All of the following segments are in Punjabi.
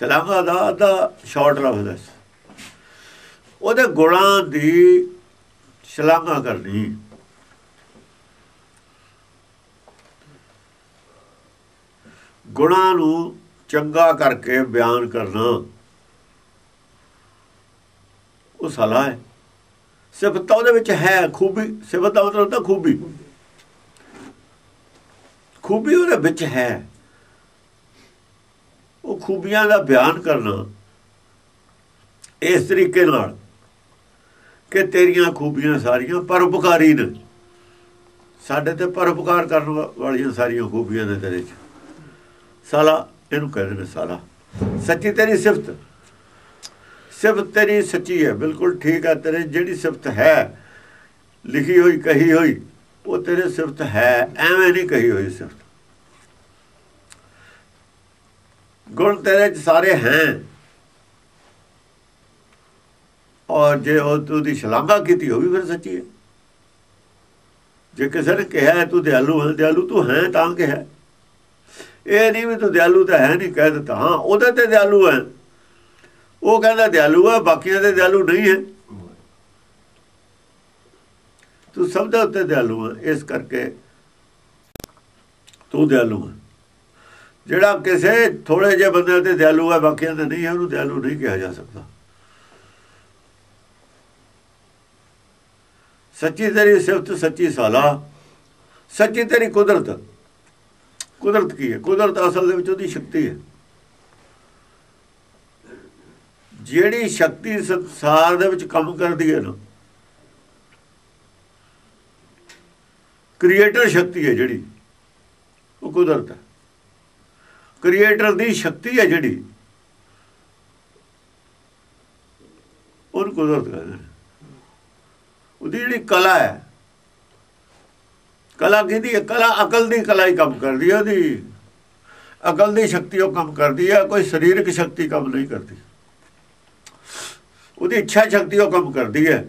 ਸ਼ਲਾਘਾ ਦਾ ਦਾ ਸ਼ਾਰਟ ਲਫ਼ਜ਼ ਹੈ ਉਹਦੇ ਗੁਣਾਂ ਦੀ ਸ਼ਲਾਘਾ ਕਰਨੀ। ਗੁਣਾਂ ਨੂੰ ਚੰਗਾ ਕਰਕੇ ਬਿਆਨ ਕਰਨਾ। ਉਹ ਸਲਾਹ ਹੈ। ਸਿਫਤ ਉਹਦੇ ਵਿੱਚ ਹੈ, ਖੂਬੀ, ਸਿਫਤ ਦਾ ਮਤਲਬ ਤਾਂ ਖੂਬੀ। ਖੂਬੀ ਉਹਦੇ ਵਿੱਚ ਹੈ। ਖੂਬੀਆਂ ਦਾ ਬਿਆਨ ਕਰਨਾ ਇਸ ਤਰੀਕੇ ਨਾਲ ਕਿ ਤੇਰੀਆਂ ਖੂਬੀਆਂ ਸਾਰੀਆਂ ਪਰਉਪਕਾਰੀ ਨੇ। ਸਾਡੇ ਤੇ ਪਰਉਪਕਾਰ ਕਰਨ ਵਾਲੀਆਂ ਸਾਰੀਆਂ ਖੂਬੀਆਂ ਨੇ ਤੇਰੇ 'ਚ। ਸਾਲਾ, ਇਹਨੂੰ ਕਹਿੰਦੇ ਨੇ ਸਾਲਾ। ਸੱਚੀ ਤੇਰੀ ਸਿਫਤ। ਸਿਫਤ ਤੇਰੀ ਸੱਚੀ ਹੈ, ਬਿਲਕੁਲ ਠੀਕ ਹੈ। ਤੇਰੇ ਜਿਹੜੀ ਸਿਫਤ ਹੈ, ਲਿਖੀ ਹੋਈ, ਕਹੀ ਹੋਈ, ਉਹ ਤੇਰੇ ਸਿਫਤ ਹੈ, ਐਵੇਂ ਨਹੀਂ ਕਹੀ ਹੋਈ ਸਿਫਤ। ਗੁਣ ਤੇਰੇ ਚ ਸਾਰੇ ਹੈ। ਔਰ ਜੇ ਉਹ ਤੂੰ ਦੀ ਸ਼ਲਾਘਾ ਕੀਤੀ, ਉਹ ਵੀ ਫਿਰ ਸੱਚੀ ਹੈ। ਜੇ ਕਿਸੇ ਨੇ ਕਿਹਾ ਤੂੰ ਦਿਆਲੂ ਹੈ, ਦਿਆਲੂ ਤੂੰ ਹੈ ਤਾਂ ਕਿਹਾ ਇਹ ਨਹੀਂ ਵੀ ਤੂੰ ਦਿਆਲੂ ਤਾਂ ਹੈ ਨਹੀਂ, ਕਹਿ ਦਿੱਤਾ, ਹਾਂ, ਉਹਦੇ ਤੇ ਦਿਆਲੂ ਹੈ। ਉਹ ਕਹਿੰਦਾ ਦਿਆਲੂ ਹੈ, ਬਾਕੀਆਂ ਦੇ ਦਿਆਲੂ ਨਹੀਂ ਹੈ। ਤੂੰ ਸਭ ਦੇ ਉੱਤੇ ਦਿਆਲੂ ਹੈ, ਇਸ ਕਰਕੇ ਤੂੰ ਦਿਆਲੂ ਹੈ। ਜਿਹੜਾ ਕਿਸੇ ਥੋੜੇ ਜਿਹੇ ਬੰਦੇ ਤੇ ਦਿਆਲੂ ਹੈ, ਬਾਕੀਆਂ 'ਤੇ ਨਹੀਂ ਹੈ, ਉਹਨੂੰ ਦਿਆਲੂ ਨਹੀਂ ਕਿਹਾ ਜਾ ਸਕਦਾ। ਸੱਚੀ ਤੇਰੀ ਸਿਫਤ, ਸੱਚੀ ਸਾਲਾ। ਸੱਚੀ ਤੇਰੀ ਕੁਦਰਤ। ਕੁਦਰਤ ਕੀ ਹੈ? ਕੁਦਰਤ ਅਸਲ ਦੇ ਵਿੱਚ ਉਹਦੀ ਸ਼ਕਤੀ ਹੈ। ਜਿਹੜੀ ਸ਼ਕਤੀ ਸੰਸਾਰ ਦੇ ਵਿੱਚ ਕੰਮ ਕਰਦੀ ਹੈ ਨਾ, ਕ੍ਰੀਏਟਰ ਸ਼ਕਤੀ ਹੈ ਜਿਹੜੀ, ਉਹ ਕੁਦਰਤ ਹੈ। ਕ੍ਰੀਏਟਰ ਦੀ ਸ਼ਕਤੀ ਹੈ ਜਿਹੜੀ। ਉਹਨੂੰ ਕੁਦਰਤ ਕਹਿੰਦੇ ਉਹਦੀ ਜਿਹੜੀ ਕਲਾ ਹੈ, ਕਲਾ ਕਿਹਦੀ ਹੈ? ਕਲਾ ਅਕਲ ਦੀ ਕਲਾ ਹੀ ਕੰਮ ਕਰਦੀ ਹੈ ਉਹਦੀ। ਅਕਲ ਦੀ ਸ਼ਕਤੀ ਉਹ ਕੰਮ ਕਰਦੀ ਹੈ, ਕੋਈ ਸਰੀਰਕ ਸ਼ਕਤੀ ਕੰਮ ਨਹੀਂ ਕਰਦੀ। ਉਹਦੀ ਇੱਛਾ ਸ਼ਕਤੀ ਉਹ ਕੰਮ ਕਰਦੀ ਹੈ।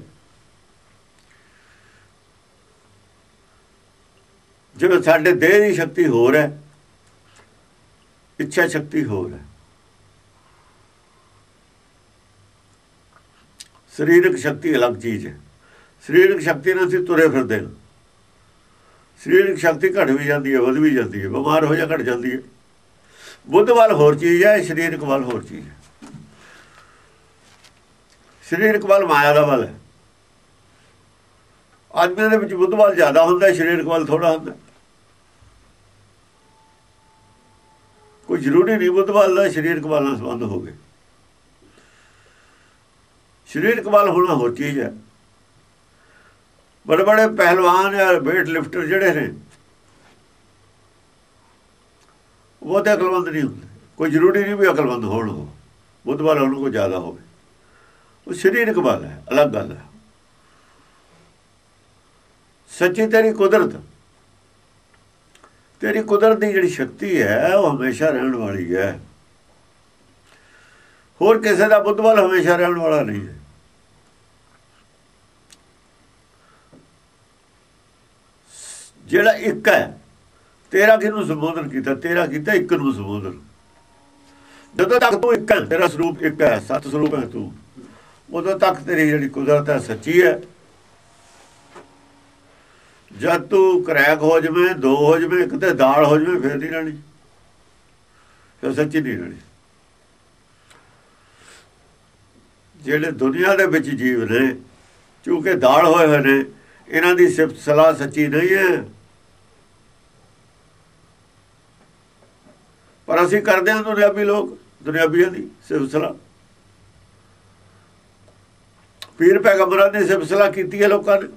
ਜਿਵੇਂ ਸਾਡੇ ਦੇਹ ਦੀ ਸ਼ਕਤੀ ਹੋਰ ਹੈ। ਇੱਛਾ ਸ਼ਕਤੀ ਹੋਰ ਹੈ। ਸਰੀਰਕ ਸ਼ਕਤੀ ਅਲੱਗ ਚੀਜ਼ ਹੈ। ਸਰੀਰਕ ਸ਼ਕਤੀ ਨਾਲ ਅਸੀਂ ਤੁਰੇ ਫਿਰਦੇ ਹਾਂ। ਸਰੀਰਕ ਸ਼ਕਤੀ ਘਟ ਵੀ ਜਾਂਦੀ ਹੈ, ਵਧ ਵੀ ਜਾਂਦੀ ਹੈ, ਬਿਮਾਰ ਹੋ ਜਾ ਘਟ ਜਾਂਦੀ ਹੈ। ਬੁੱਧ ਵੱਲ ਹੋਰ ਚੀਜ਼ ਹੈ, ਸਰੀਰਕ ਵੱਲ ਹੋਰ ਚੀਜ਼ ਹੈ। ਸਰੀਰਕ ਵੱਲ ਮਾਇਆ ਦਾ ਵੱਲ ਹੈ। ਆਦਮੀ ਦੇ ਵਿੱਚ ਬੁੱਧ ਵੱਲ ਜ਼ਿਆਦਾ ਹੁੰਦਾ, ਸਰੀਰਕ ਵੱਲ ਥੋੜਾ ਹੁੰਦਾ। ਕੋਈ ਜ਼ਰੂਰੀ ਨਹੀਂ ਬੁੱਧ ਵੱਲ ਦਾ ਸਰੀਰਕ ਵੱਲ ਨਾਲ ਸੰਬੰਧ ਹੋਵੇ। ਸਰੀਰਕ ਵੱਲ ਹੋਣਾ ਹੋਰ ਚੀਜ਼ ਹੈ। ਬੜੇ ਬੜੇ ਪਹਿਲਵਾਨ ਜਾਂ weight ਲਿਫਟਰ ਜਿਹੜੇ ਨੇ, ਉਹ ਤੇ ਅਕਲਮੰਦ ਨਹੀਂ ਹੁੰਦੇ। ਕੋਈ ਜ਼ਰੂਰੀ ਨਹੀਂ ਵੀ ਅਕਲਮੰਦ ਹੋਣ ਉਹ। ਬੁੱਧ ਵਾਲਾ ਉਹਨੂੰ ਕੋਈ ਜ਼ਿਆਦਾ ਹੋਵੇ। ਉਹ ਸਰੀਰਕ ਬਲ ਹੈ, ਅਲੱਗ ਗੱਲ ਹੈ। ਸੱਚੀ ਤੇਰੀ ਕੁਦਰਤ ਤੇਰੀ ਕੁਦਰਤ ਦੀ ਜਿਹੜੀ ਸ਼ਕਤੀ ਹੈ, ਉਹ ਹਮੇਸ਼ਾ ਰਹਿਣ ਵਾਲੀ ਹੈ। ਹੋਰ ਕਿਸੇ ਦਾ ਬੁੱਧ ਬਲ ਹਮੇਸ਼ਾ ਰਹਿਣ ਵਾਲਾ ਨਹੀਂ ਹੈ। ਜਿਹੜਾ ਇੱਕ ਹੈ, ਤੇਰਾ ਕਿਹਨੂੰ ਸੰਬੋਧਨ ਕੀਤਾ? ਤੇਰਾ ਕੀਤਾ ਇੱਕ ਨੂੰ ਸੰਬੋਧਨ। ਜਦੋਂ ਤੱਕ ਤੂੰ ਇੱਕ ਹੈ, ਤੇਰਾ ਸਰੂਪ ਇੱਕ ਹੈ ਸਤ ਸਰੂਪ ਹੈ ਤੂੰ, ਉਦੋਂ ਤੱਕ ਤੇਰੀ ਜਿਹੜੀ ਕੁਦਰਤ ਹੈ, ਸੱਚੀ ਹੈ। ਜਦ ਤੂੰ ਕਰੈਕ ਹੋ ਜਵੇਂ, ਦੋ ਹੋ ਜਵੇਂ, ਇੱਕ ਤੇ ਦਾਲ ਹੋ ਜਵੇਂ, ਫਿਰ ਨਹੀਂ ਰਹਿਣੀ ਫਿਰ ਸੱਚੀ ਨਹੀਂ ਰਹਿਣੀ ਜਿਹੜੇ ਦੁਨੀਆ ਦੇ ਵਿੱਚ ਜੀਵ ਨੇ ਕਿਉਂਕਿ ਦਾਲ ਹੋਏ ਹੋਏ ਨੇ, ਇਹਨਾਂ ਦੀ ਸਿਫਤ ਸਲਾਹ ਸੱਚੀ ਨਹੀਂ ਹੈ। ਪਰ ਅਸੀਂ ਕਰਦੇ ਹਾਂ ਦੁਨਿਆਵੀ ਲੋਕ, ਦੁਨਿਆਵੀਆਂ ਦੀ ਸਿਫਤ ਸਲਾਹ। ਪੀਰ ਪੈਗੰਬਰਾਂ ਨੇ ਸਿਫਤ ਸਲਾਹ ਕੀਤੀ ਹੈ ਲੋਕਾਂ ਨੇ।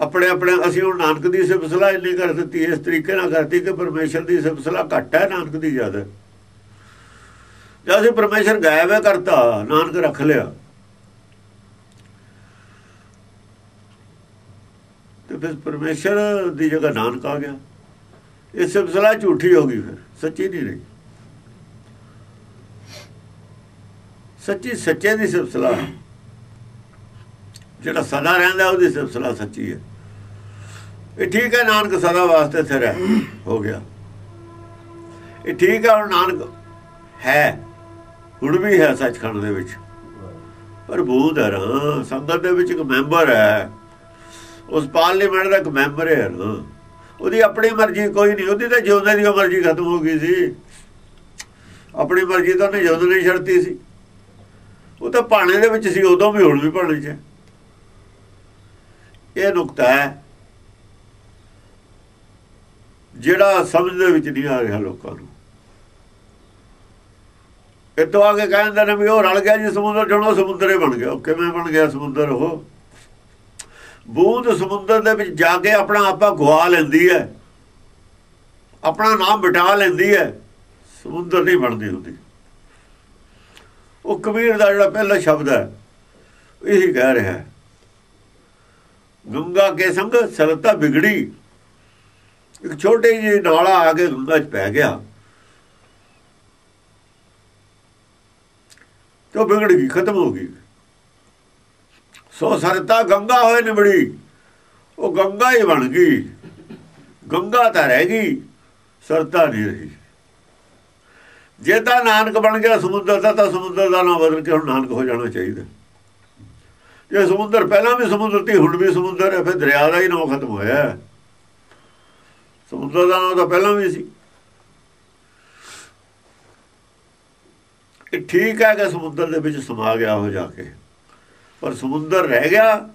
ਆਪਣੇ ਆਪਣੇ ਅਸੀਂ ਹੁਣ ਨਾਨਕ ਦੀ ਸਿਫਤ ਸਲਾਹ ਇੰਨੀ ਕਰ ਦਿੱਤੀ, ਇਸ ਤਰੀਕੇ ਨਾਲ ਕਰਤੀ ਕਿ ਪਰਮੇਸ਼ਰ ਦੀ ਸਿਫਤ ਸਲਾਹ ਘੱਟ ਹੈ ਨਾਨਕ ਦੀ ਜ਼ਿਆਦਾ। ਜੇ ਅਸੀਂ ਪਰਮੇਸ਼ਰ ਗਾਇਬ ਹੈ ਕਰਤਾ, ਨਾਨਕ ਰੱਖ ਲਿਆ। ਤੇ ਫਿਰ ਪਰਮੇਸ਼ਰ ਦੀ ਜਗ੍ਹਾ ਨਾਨਕ ਆ ਗਿਆ। ਇਹ ਸਿਲਸਿਲਾ ਝੂਠੀ ਹੋ ਗਈ ਫਿਰ, ਸੱਚੀ ਨਹੀਂ ਰਹੀ। ਸੱਚੀ ਸੱਚੇ ਦੀ ਸਿਲਸਿਲਾ ਜਿਹੜਾ ਸਦਾ ਰਹਿੰਦਾ, ਉਹਦੀ ਸਿਲਸਿਲਾ ਸੱਚੀ ਹੈ। ਇਹ ਠੀਕ ਹੈ ਨਾਨਕ ਸਦਾ ਵਾਸਤੇ ਸਿਰ ਹੈ। ਹੋ ਗਿਆ। ਇਹ ਠੀਕ ਹੈ ਹੁਣ ਨਾਨਕ ਹੈ। ਹੁਣ ਵੀ ਹੈ ਸੱਚਖੰਡ ਦੇ ਵਿੱਚ। ਪਰ ਬੂਦ ਸੰਗਤ ਦੇ ਵਿੱਚ ਇੱਕ ਮੈਂਬਰ ਹੈ। ਉਸ ਪਾਰਲੀਮੈਂਟ ਦਾ ਇੱਕ ਮੈਂਬਰ ਹੈ ਉਹਦੀ ਆਪਣੀ ਮਰਜ਼ੀ ਕੋਈ ਨਹੀਂ, ਉਹਦੀ ਤਾਂ ਜਿਉਂਦੇ ਦੀ ਮਰਜ਼ੀ ਖਤਮ ਹੋ ਗਈ ਸੀ। ਆਪਣੀ ਮਰਜ਼ੀ ਤਾਂ ਉਹਨੇ ਜਿਉਂਦੇ ਨਹੀਂ ਛੱਡਤੀ ਸੀ। ਉਹ ਤਾਂ ਪਾਣੇ ਦੇ ਵਿੱਚ ਸੀ, ਉਦੋਂ ਵੀ ਹੁਣ ਵੀ ਪਾਣੇ 'ਚ ਇਹ ਨੁਕਤਾ ਹੈ। ਜਿਹੜਾ ਸਮਝ ਦੇ ਵਿੱਚ ਨਹੀਂ ਆ ਰਿਹਾ ਲੋਕਾਂ ਨੂੰ। ਇਤੋਂ ਆ ਕੇ ਕਹਿੰਦੇ ਨੇ ਵੀ ਉਹ ਰਲ ਗਿਆ ਜੀ, ਸਮੁੰਦਰ ਜਣੋ ਸਮੁੰਦਰੇ ਬਣ ਗਿਆ। ਉਹ ਕਿਵੇਂ ਬਣ ਗਿਆ ਸਮੁੰਦਰ ਉਹ? ਬੂੰਦ ਸਮੁੰਦਰ ਦੇ ਵਿੱਚ ਜਾ ਕੇ ਆਪਣਾ ਆਪਾ ਗਵਾ ਲੈਂਦੀ ਹੈ। ਆਪਣਾ ਨਾਮ ਮਿਟਾ ਲੈਂਦੀ ਹੈ। ਸਮੁੰਦਰ ਨਹੀਂ ਬਣਦੀ ਹੁੰਦੀ। ਉਹ ਕਬੀਰ ਦਾ ਜਿਹੜਾ ਪਹਿਲਾ ਸ਼ਬਦ ਹੈ, ਇਹੀ ਕਹਿ ਰਿਹਾ ਗੰਗਾ ਕੇ ਸੰਗ ਸਰਤਾ ਵਿਗੜੀ ਇੱਕ ਛੋਟੇ ਜਿਹੇ ਨਾਲਾ ਆ ਕੇ ਗੰਗਾ 'ਚ ਪੈ ਗਿਆ। ਤੇ ਵਿਗੜ ਗਈ, ਖਤਮ ਹੋ ਗਈ। ਸੋ ਸਰਤਾ ਗੰਗਾ ਹੋਏ ਨਿਬੜੀ, ਉਹ ਗੰਗਾ ਹੀ ਬਣ ਗਈ। ਗੰਗਾ ਤਾਂ ਰਹਿ ਗਈ, ਸਰਤਾ ਨਹੀਂ ਰਹੀ। ਜੇ ਤਾਂ ਨਾਨਕ ਬਣ ਗਿਆ ਸਮੁੰਦਰ ਦਾ, ਤਾਂ ਸਮੁੰਦਰ ਦਾ ਨਾਮ ਬਦਲ ਕੇ ਹੁਣ ਨਾਨਕ ਹੋ ਜਾਣਾ ਚਾਹੀਦਾ। ਜੇ ਸਮੁੰਦਰ ਪਹਿਲਾਂ ਵੀ ਸਮੁੰਦਰ ਤੇ ਹੁਣ ਵੀ ਸਮੁੰਦਰ ਹੈ, ਫਿਰ ਦਰਿਆ ਦਾ ਹੀ ਨਾਮ ਖਤਮ ਹੋਇਆ। ਸਮੁੰਦਰ ਦਾ ਨਾਮ ਤਾਂ ਪਹਿਲਾਂ ਵੀ ਸੀ। ਇਹ ਠੀਕ ਹੈ ਕਿ ਸਮੁੰਦਰ ਦੇ ਵਿੱਚ ਸਮਾ ਗਿਆ ਹੋ ਜਾ ਕੇ। ਪਰ ਸਮੁੰਦਰ ਰਹਿ ਗਿਆ।